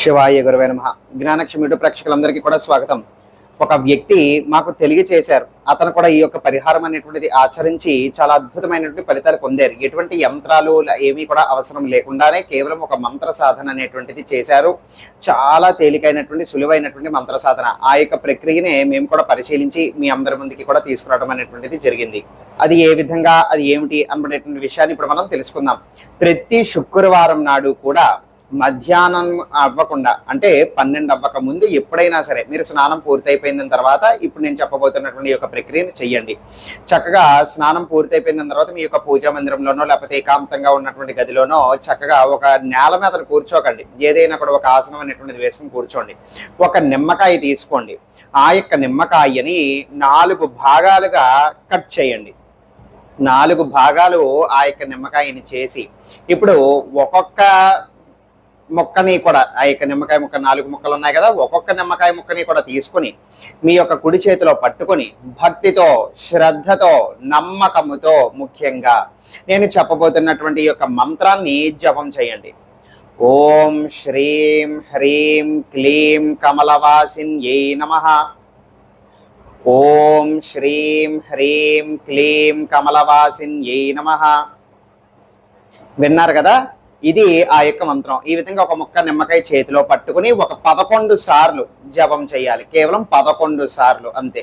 శివాయ గురువే నమ. జ్ఞానక్షమిటు ప్రేక్షకులందరికీ కూడా స్వాగతం. ఒక వ్యక్తి మాకు తెలియచేశారు. అతను కూడా ఈ యొక్క పరిహారం అనేటువంటిది ఆచరించి చాలా అద్భుతమైనటువంటి ఫలితాలు పొందారు. ఎటువంటి యంత్రాలు ఏమీ కూడా అవసరం లేకుండానే కేవలం ఒక మంత్ర సాధన అనేటువంటిది చేశారు. చాలా తేలికైనటువంటి సులువైనటువంటి మంత్ర సాధన. ఆ యొక్క ప్రక్రియనే మేము కూడా పరిశీలించి మీ అందరి ముందుకి కూడా తీసుకురావడం అనేటువంటిది జరిగింది. అది ఏ విధంగా అది ఏమిటి అనబడేటువంటి విషయాన్ని ఇప్పుడు మనం తెలుసుకుందాం. ప్రతి శుక్రవారం నాడు కూడా మధ్యాహ్నం అవ్వకుండా అంటే పన్నెండు అవ్వక ముందు ఎప్పుడైనా సరే మీరు స్నానం పూర్తయిపోయిన తర్వాత ఇప్పుడు నేను చెప్పబోతున్నటువంటి యొక్క ప్రక్రియను చెయ్యండి. చక్కగా స్నానం పూర్తయిపోయిన తర్వాత మీ యొక్క పూజా మందిరంలోనో లేకపోతే ఏకాంతంగా ఉన్నటువంటి గదిలోనో చక్కగా ఒక నేల మీద కూర్చోకండి. ఏదైనా కూడా ఒక ఆసనం అనేటువంటిది వేసుకుని కూర్చోండి. ఒక నిమ్మకాయ తీసుకోండి. ఆ యొక్క నిమ్మకాయని నాలుగు భాగాలుగా కట్ చేయండి. నాలుగు భాగాలు ఆ యొక్క నిమ్మకాయని చేసి ఇప్పుడు ఒక్కొక్క మొక్కని కూడా ఆ యొక్క నిమ్మకాయ ముక్క నాలుగు ముక్కలు ఉన్నాయి కదా ఒక్కొక్క నిమ్మకాయ ముక్కని కూడా తీసుకుని మీ యొక్క కుడి చేతిలో పట్టుకొని భక్తితో శ్రద్ధతో నమ్మకముతో ముఖ్యంగా నేను చెప్పబోతున్నటువంటి యొక్క మంత్రాన్ని జపం చేయండి. ఓం శ్రీం హ్రీం క్లీం కమలవాసిన్యై నమ. ఓం శ్రీం హ్రీం క్లీం కమలవాసిన్యై నమ. విన్నారు కదా? ఇది ఆ యొక్క మంత్రం. ఈ విధంగా ఒక ముక్క నిమ్మకాయ చేతిలో పట్టుకుని ఒక పదకొండు సార్లు జపం చేయాలి. కేవలం పదకొండు సార్లు అంతే.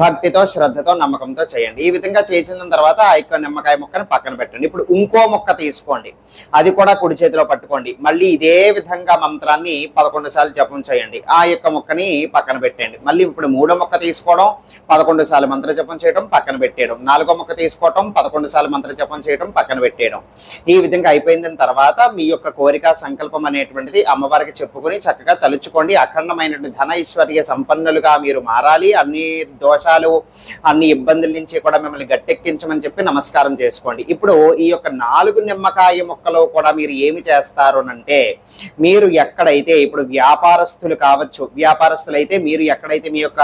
భక్తితో శ్రద్ధతో నమ్మకంతో చేయండి. ఈ విధంగా చేసిన తర్వాత ఆ యొక్క నిమ్మకాయ ముక్కని పక్కన పెట్టండి. ఇప్పుడు ఇంకో మొక్క తీసుకోండి. అది కూడా కుడి చేతిలో పట్టుకోండి. మళ్ళీ ఇదే విధంగా మంత్రాన్ని పదకొండు సార్లు జపం చేయండి. ఆ యొక్క మొక్కని పక్కన పెట్టండి మళ్ళీ ఇప్పుడు మూడో మొక్క తీసుకోవడం పదకొండు సార్లు మంత్ర జపం చేయడం పక్కన పెట్టేయడం. నాలుగో మొక్క తీసుకోవడం పదకొండు సార్లు మంత్ర జపం చేయడం పక్కన పెట్టేయడం. ఈ విధంగా అయిపోయిన తర్వాత మీ యొక్క కోరిక సంకల్పం అనేటువంటిది అమ్మవారికి చెప్పుకొని చక్కగా తలుచుకోండి. అఖండమైనటువంటి ధన ఐశ్వర్య సంపన్నులుగా మీరు మారాలి. అన్ని దోషాలు అన్ని ఇబ్బందుల నుంచి కూడా మిమ్మల్ని గట్టెక్కించమని చెప్పి నమస్కారం చేసుకోండి. ఇప్పుడు ఈ యొక్క నాలుగు నిమ్మకాయ మొక్కలో కూడా మీరు ఏమి చేస్తారు అంటే మీరు ఎక్కడైతే ఇప్పుడు వ్యాపారస్తులు కావచ్చు వ్యాపారస్తులు అయితే మీరు ఎక్కడైతే మీ యొక్క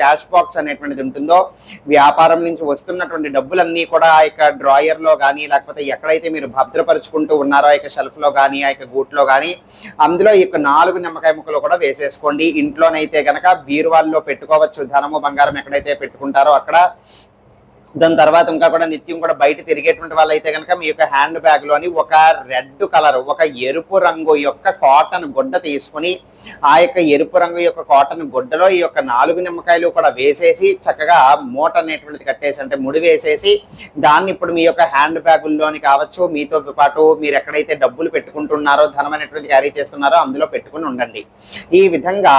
క్యాష్ బాక్స్ అనేటువంటిది ఉంటుందో వ్యాపారం నుంచి వస్తున్నటువంటి డబ్బులన్నీ కూడా ఆ యొక్క డ్రాయర్లో కానీ లేకపోతే ఎక్కడైతే మీరు భద్రపరుచుకుంటూ ఉన్నారో ఆ యొక్క షెల్ఫ్లో కానీ ఆ యొక్క గూట్లో కానీ అందులో ఈ యొక్క నాలుగు నిమ్మకాయ ముక్కలు కూడా వేసేసుకోండి. ఇంట్లోనైతే గనక బీరువాల్లో పెట్టుకోవచ్చు ధనము బంగారం ఎక్కడైతే పెట్టుకుంటారో అక్కడ. దాని తర్వాత ఇంకా కూడా నిత్యం కూడా బయట తిరిగేటువంటి వాళ్ళు అయితే కనుక మీ యొక్క హ్యాండ్ బ్యాగ్లోని ఒక రెడ్ కలర్ ఒక ఎరుపు రంగు యొక్క కాటన్ గుడ్డ తీసుకుని ఆ యొక్క ఎరుపు రంగు యొక్క కాటన్ గుడ్డలో ఈ యొక్క నాలుగు నిమ్మకాయలు కూడా వేసేసి చక్కగా మూట అనేటువంటిది కట్టేసి అంటే ముడి వేసేసి దాన్ని ఇప్పుడు మీ యొక్క హ్యాండ్ బ్యాగుల్లోని కావచ్చు మీతో పాటు మీరు ఎక్కడైతే డబ్బులు పెట్టుకుంటున్నారో ధనం అనేటువంటిది క్యారీ చేస్తున్నారో అందులో పెట్టుకుని ఉండండి. ఈ విధంగా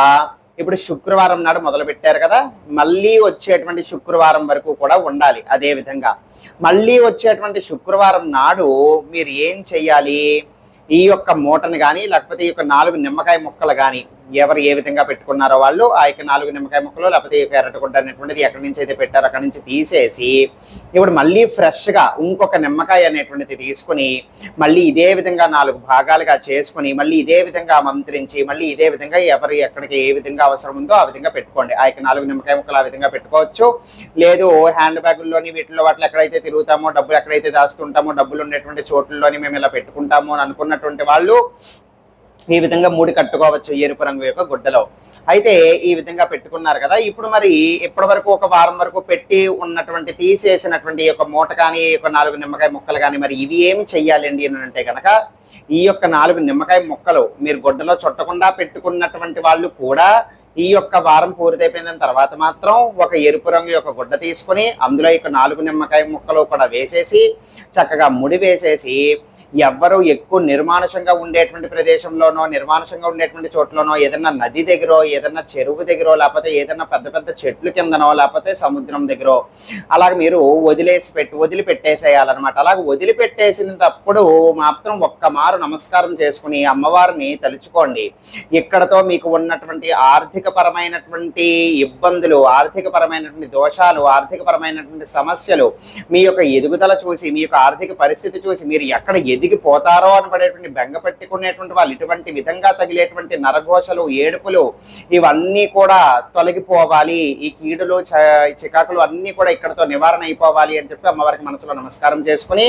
ఇప్పుడు శుక్రవారం నాడు మొదలుపెట్టారు కదా మళ్ళీ వచ్చేటువంటి శుక్రవారం వరకు కూడా ఉండాలి అదే విధంగా. మళ్ళీ వచ్చేటువంటి శుక్రవారం నాడు మీరు ఏం చెయ్యాలి? ఈ యొక్క మూటను కానీ లేకపోతే ఈ యొక్క నాలుగు నిమ్మకాయ ముక్కలు కానీ ఎవరు ఏ విధంగా పెట్టుకున్నారో వాళ్ళు ఆ యొక్క నాలుగు నిమ్మకాయ ముక్కలు లేకపోతే ఈ ఎర్రటగుడ్డ అనేటువంటిది ఎక్కడి నుంచి అయితే పెట్టారో అక్కడి నుంచి తీసేసి ఇప్పుడు మళ్ళీ ఫ్రెష్గా ఇంకొక నిమ్మకాయ అనేటువంటిది తీసుకుని మళ్ళీ ఇదే విధంగా నాలుగు భాగాలుగా చేసుకుని మళ్ళీ ఇదే విధంగా మంత్రించి మళ్ళీ ఇదే విధంగా ఎవరు ఎక్కడికి ఏ విధంగా అవసరం ఉందో ఆ విధంగా పెట్టుకోండి. ఆ యొక్క నాలుగు నిమ్మకాయ ముక్కలు ఆ విధంగా పెట్టుకోవచ్చు. లేదు హ్యాండ్ బ్యాగుల్లోని వీటిలో వాటిలో ఎక్కడైతే తిరుగుతామో డబ్బులు ఎక్కడైతే దాస్తుంటామో డబ్బులు ఉండేటువంటి చోట్లలోని మేము ఇలా పెట్టుకుంటాము అని అనుకున్నటువంటి వాళ్ళు ఈ విధంగా మూడి కట్టుకోవచ్చు ఎరుపు రంగు యొక్క గుడ్డలో. అయితే ఈ విధంగా పెట్టుకున్నారు కదా ఇప్పుడు మరి ఇప్పటి వరకు ఒక వారం వరకు పెట్టి ఉన్నటువంటి తీసేసినటువంటి యొక్క మూట కానీ యొక్క నాలుగు నిమ్మకాయ ముక్కలు కానీ మరి ఇవి ఏమి చెయ్యాలండి అని అంటే కనుక ఈ యొక్క నాలుగు నిమ్మకాయ ముక్కలు మీరు గుడ్డలో చుట్టకుండా పెట్టుకున్నటువంటి వాళ్ళు కూడా ఈ యొక్క వారం పూర్తయిపోయిన తర్వాత మాత్రం ఒక ఎరుపు రంగు యొక్క గుడ్డ తీసుకొని అందులో యొక్క నాలుగు నిమ్మకాయ ముక్కలు కూడా వేసేసి చక్కగా ముడి వేసేసి ఎవ్వరు ఎక్కువ నిర్మానుషంగా ఉండేటువంటి ప్రదేశంలోనో నిర్మానుషంగా ఉండేటువంటి చోట్లోనో ఏదన్నా నది దగ్గర ఏదన్నా చెరువు దగ్గర లేకపోతే ఏదన్నా పెద్ద పెద్ద చెట్లు కిందనో లేకపోతే సముద్రం దగ్గర అలాగ మీరు వదిలేసి పెట్టి వదిలిపెట్టేసేయాలన్నమాట. అలాగ వదిలిపెట్టేసినప్పుడు మాత్రం ఒక్క మారు నమస్కారం చేసుకుని అమ్మవారిని తలుచుకోండి. ఇక్కడతో మీకు ఉన్నటువంటి ఆర్థిక పరమైనటువంటి ఇబ్బందులు ఆర్థిక పరమైనటువంటి దోషాలు ఆర్థిక పరమైనటువంటి సమస్యలు మీ యొక్క ఎదుగుదల చూసి మీ యొక్క ఆర్థిక పరిస్థితి చూసి మీరు ఎక్కడ ఎదిగిపోతారో అనబడేటువంటి బెంగ పెట్టుకునేటువంటి వాళ్ళు ఇటువంటి విధంగా తగిలేటువంటి నరఘోషలు ఏడుపులు ఇవన్నీ కూడా తొలగిపోవాలి. ఈ కీడులు చ- చికాకులు అన్నీ కూడా ఇక్కడతో నివారణ అయిపోవాలి అని చెప్పి అమ్మవారికి మనసులో నమస్కారం చేసుకుని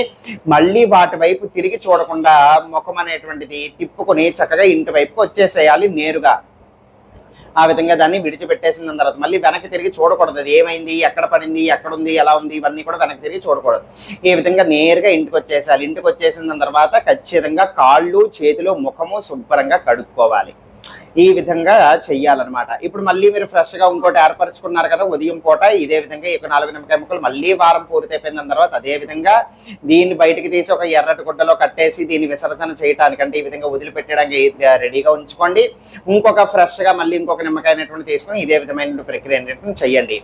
మళ్ళీ వాటి వైపు తిరిగి చూడకుండా ముఖం అనేటువంటిది తిప్పుకొని చక్కగా ఇంటి వైపుకి వచ్చేసేయాలి నేరుగా. ఆ విధంగా దాన్ని విడిచిపెట్టేసిన తర్వాత మళ్ళీ వెనక్కి తిరిగి చూడకూడదు. అది ఏమైంది? ఎక్కడ పడింది? ఎక్కడ ఉంది ఎలా ఉంది? ఇవన్నీ కూడా వెనక్కి తిరిగి చూడకూడదు. ఈ విధంగా నేరుగా ఇంటికి వచ్చేసాలి. ఇంటికి వచ్చేసిన తర్వాత ఖచ్చితంగా కాళ్ళు చేతులు ముఖము శుభ్రంగా కడుక్కోవాలి. ఈ విధంగా చెయ్యాలన్నమాట. ఇప్పుడు మళ్ళీ మీరు ఫ్రెష్గా ఇంకోటి ఏర్పరచుకున్నారు కదా ఉదయం పూట ఇదే విధంగా ఈ నాలుగు నిమ్మకాయ ముక్కలు మళ్ళీ వారం పూర్తయిపోయిన తర్వాత అదే విధంగా దీన్ని బయటికి తీసి ఒక ఎర్రటి గుడ్డలో కట్టేసి దీన్ని విసర్జన చేయడానికంటే ఈ విధంగా వదిలిపెట్టడానికి రెడీగా ఉంచుకోండి. ఇంకొక ఫ్రెష్గా మళ్ళీ ఇంకొక నిమ్మకాయ అనేటువంటి తీసుకొని ఇదే విధమైన ప్రక్రియ అనేటువంటి చేయండి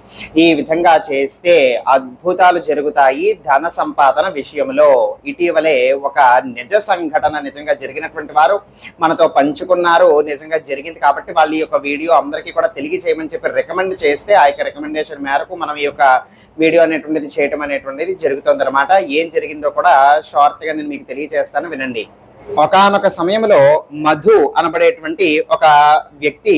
ఈ విధంగా చేస్తే అద్భుతాలు జరుగుతాయి. ధన సంపాదన విషయంలో ఇటీవలే ఒక నిజ సంఘటన నిజంగా జరిగినటువంటి వారు మనతో పంచుకున్నారు. నిజంగా జరిగింది కాబట్టి వాళ్ళు ఈ యొక్క వీడియో అందరికీ కూడా తెలియజేయమని చెప్పి రికమెండ్ చేస్తే ఆ యొక్క రికమెండేషన్ మేరకు మనం ఈ యొక్క వీడియో అనేటువంటిది చేయటం అనేటువంటిది జరుగుతుంది అనమాట ఏం జరిగిందో కూడా షార్ట్గా నేను మీకు తెలియజేస్తాను వినండి. ఒకానొక సమయంలో మధు అనబడేటువంటి ఒక వ్యక్తి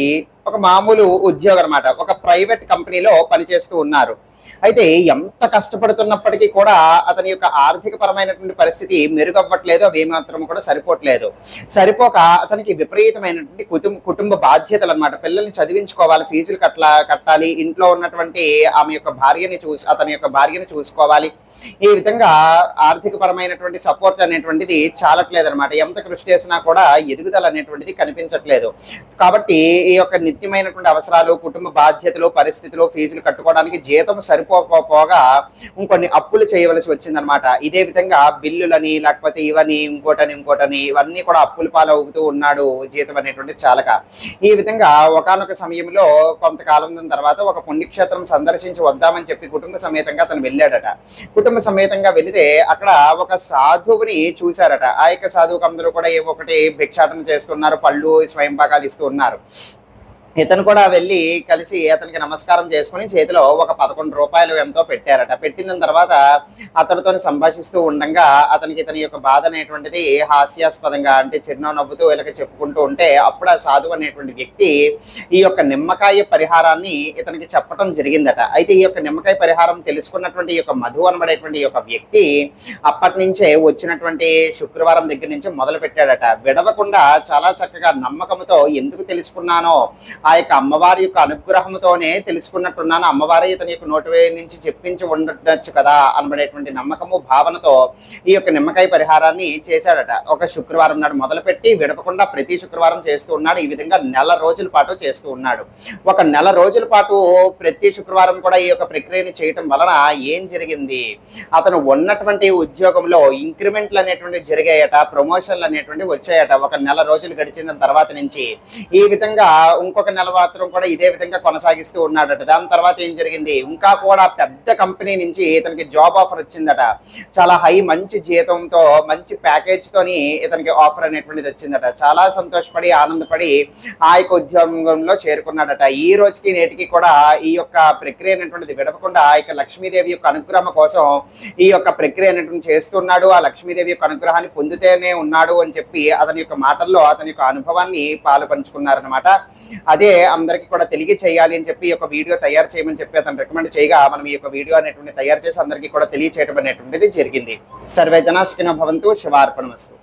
ఒక మామూలు ఉద్యోగం అనమాట ఒక ప్రైవేట్ కంపెనీలో పనిచేస్తూ ఉన్నారు. అయితే ఎంత కష్టపడుతున్నప్పటికీ కూడా అతని యొక్క ఆర్థిక పరమైనటువంటి పరిస్థితి మెరుగవ్వట్లేదు అవి ఏమాత్రం కూడా సరిపోవట్లేదు. సరిపోక అతనికి విపరీతమైనటువంటి కుటుంబ కుటుంబ బాధ్యతలు అనమాట పిల్లల్ని చదివించుకోవాలి ఫీజులు కట్లా కట్టాలి ఇంట్లో ఉన్నటువంటి ఆమె యొక్క భార్యని చూసి అతని యొక్క భార్యని చూసుకోవాలి. ఈ విధంగా ఆర్థిక పరమైనటువంటి సపోర్ట్ అనేటువంటిది చాలట్లేదు అనమాట ఎంత కృషి చేసినా కూడా ఎదుగుదల అనేటువంటిది కనిపించట్లేదు. కాబట్టి ఈ యొక్క నిత్యమైనటువంటి అవసరాలు కుటుంబ బాధ్యతలు పరిస్థితులు ఫీజులు కట్టుకోవడానికి జీతం సరిపోకపోగా ఇంకొన్ని అప్పులు చేయవలసి వచ్చిందనమాట ఇదే విధంగా బిల్లులని లేకపోతే ఇవని ఇంకోటని ఇంకోటని ఇవన్నీ కూడా అప్పుల పాలవుతూ ఉన్నాడు జీతం అనేటువంటి చాలక. ఈ విధంగా ఒకానొక సమయంలో కొంతకాలం తర్వాత ఒక పుణ్యక్షేత్రం సందర్శించి వద్దామని చెప్పి కుటుంబ సమేతంగా అతను వెళ్ళాడట. కుటుంబ సమేతంగా వెళితే అక్కడ ఒక సాధువుని చూశారట. ఆ యొక్క సాధువుకు అందరూ కూడా ఏవో ఒకటి భిక్షాటన చేస్తున్నారు పళ్ళు స్వయంపాకాలు ఇస్తూ ఉన్నారు. ఇతను కూడా వెళ్ళి కలిసి అతనికి నమస్కారం చేసుకుని చేతిలో ఒక పదకొండు రూపాయలు ఎంతో పెట్టారట. పెట్టిన తర్వాత అతనితో సంభాషిస్తూ ఉండగా అతనికి ఇతని యొక్క బాధ అనేటువంటిది హాస్యాస్పదంగా అంటే చిరునవ్వు నవ్వుతూ ఇలాగ చెప్పుకుంటూ ఉంటే అప్పుడు ఆ సాధువు అనేటువంటి వ్యక్తి ఈ యొక్క నిమ్మకాయ పరిహారాన్ని ఇతనికి చెప్పడం జరిగిందట. అయితే ఈ యొక్క నిమ్మకాయ పరిహారం తెలుసుకున్నటువంటి ఈ యొక్క మధు అనబడేటువంటి ఈ యొక్క వ్యక్తి అప్పటి నుంచే వచ్చినటువంటి శుక్రవారం దగ్గర నుంచి మొదలు పెట్టాడట విడవకుండా చాలా చక్కగా నమ్మకంతో ఎందుకు తెలుసుకున్నానో ఆ యొక్క అమ్మవారి యొక్క అనుగ్రహంతోనే తెలుసుకున్నట్టున్నాను. అమ్మవారి ఇతని యొక్క నోటి నుంచి చెప్పించి ఉండొచ్చు కదా అనబడేటువంటి నమ్మకము భావనతో ఈ యొక్క నిమ్మకాయ పరిహారాన్ని చేశాడట. ఒక శుక్రవారం నాడు మొదలుపెట్టి విడపకుండా ప్రతి శుక్రవారం చేస్తూ ఉన్నాడు. ఈ విధంగా నెల రోజుల పాటు చేస్తూ ఉన్నాడు. ఒక నెల రోజుల పాటు ప్రతి శుక్రవారం కూడా ఈ యొక్క ప్రక్రియని చేయటం వలన ఏం జరిగింది? అతను ఉన్నటువంటి ఉద్యోగంలో ఇంక్రిమెంట్లు అనేటువంటి జరిగాయట ప్రమోషన్లు అనేటువంటి వచ్చాయట. ఒక నెల రోజులు గడిచిన తర్వాత నుంచి ఈ విధంగా ఇంకొక నెల మాత్రం కూడా ఇదే విధంగా కొనసాగిస్తూ ఉన్నాడట. దాని తర్వాత ఏం జరిగింది? ఇంకా కూడా పెద్ద కంపెనీ నుంచి ఇతనికి జాబ్ ఆఫర్ వచ్చిందట. చాలా హై మంచి జీతంతో మంచి ప్యాకేజ్ తోని ఇతనికి ఆఫర్ అనేటువంటిది వచ్చిందట. చాలా సంతోషపడి ఆనందపడి ఆ యొక్క ఉద్యోగంలో చేరుకున్నాడట. ఈ రోజుకి నేటికి కూడా ఈ యొక్క ప్రక్రియ అనేటువంటిది విడవకుండా ఆ యొక్క లక్ష్మీదేవి యొక్క అనుగ్రహం కోసం ఈ యొక్క ప్రక్రియ అనేటువంటి చేస్తున్నాడు. ఆ లక్ష్మీదేవి యొక్క అనుగ్రహాన్ని పొందుతూనే ఉన్నాడు అని చెప్పి అతని యొక్క మాటల్లో అతని యొక్క అనుభవాన్ని పాలు పంచుకున్నారనమాట అది అందరికీ కూడా తెలియచేయాలి అని చెప్పి ఈ యొక్క వీడియో తయారు చేయమని చెప్పి అతను రికమెండ్ చేయగా మనం ఈ యొక్క వీడియో అనేటువంటి తయారు చేసి అందరికీ కూడా తెలియచేయడం అనేటువంటిది జరిగింది. సర్వే జనాసుకిన భవంతు శివార్పణమస్తు.